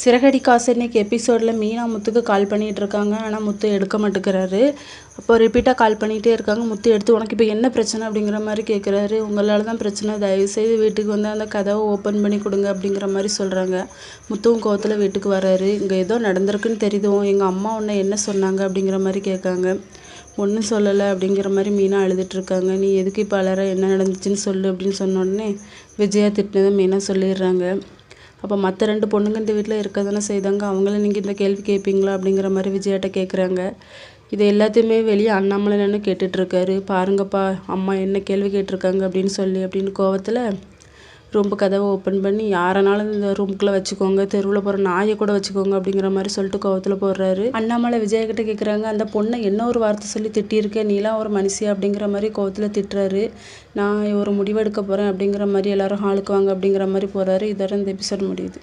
சிறகடி காசு இன்னைக்கு எபிசோடில் மீனா முத்துக்கு கால் பண்ணிகிட்டு இருக்காங்க. ஆனால் முத்து எடுக்க மாட்டேங்கிறாரு. அப்போ ரிப்பீட்டாக கால் பண்ணிகிட்டே இருக்காங்க. முத்து எடுத்து உனக்கு இப்போ என்ன பிரச்சனை அப்படிங்கிற மாதிரி கேட்குறாரு உங்களால் தான் பிரச்சனை. தயவுசெய்து வீட்டுக்கு வந்து அந்த கதவை ஓப்பன் பண்ணி கொடுங்க அப்படிங்கிற மாதிரி சொல்கிறாங்க முத்துவும் கோவத்தில் வீட்டுக்கு வராரு. இங்கே ஏதோ நடந்திருக்குன்னு தெரியுதும் எங்கள் அம்மா உன்னை என்ன சொன்னாங்க அப்படிங்கிற மாதிரி கேட்காங்க. ஒன்றும் சொல்லலை அப்படிங்கிற மாதிரி மீனா அழுதுட்ருக்காங்க நீ எதுக்கு இப்போ அலற? என்ன நடந்துச்சுன்னு சொல்லு அப்படின்னு சொன்ன உடனே விஜயா திட்டினதை மீனா சொல்லிடுறாங்க. அப்போ மற்ற ரெண்டு பொண்ணுங்க இந்த வீட்டில் இருக்க தானே செய்தாங்க. அவங்கள நீங்கள் இந்த கேள்வி கேட்பீங்களா அப்படிங்கிற மாதிரி விஜயாட்ட கேட்குறாங்க இது எல்லாத்தையுமே வெளியே அண்ணாமலை நின்று கேட்டுட்ருக்காரு பாருங்கப்பா அம்மா என்ன கேள்வி கேட்டிருக்காங்க அப்படின்னு சொல்லி அப்படின்னு கோவத்தில் ரூம்பு கதவை ஓப்பன் பண்ணி யாரனாலும் இந்த ரூமுக்குள்ளே வச்சுக்கோங்க தெருவில் போகிற நாயை கூட வச்சுக்கோங்க அப்படிங்கிற மாதிரி சொல்லிட்டு கோவத்தில் போடுறாரு. அண்ணாமலை விஜயகிட்ட கேட்குறாங்க அந்த பொண்ணை என்ன ஒரு வார்த்தை சொல்லி திட்டியிருக்கேன் நீலாம் ஒரு மனுஷியா அப்படிங்கிற மாதிரி கோவத்தில் திட்டுறாரு. நான் ஒரு முடிவெடுக்க போகிறேன் அப்படிங்கிற மாதிரி எல்லாரும் ஹாலுக்கு வாங்க அப்படிங்கிற மாதிரி போகிறாரு இதோட இந்த எபிசோட் முடியுது.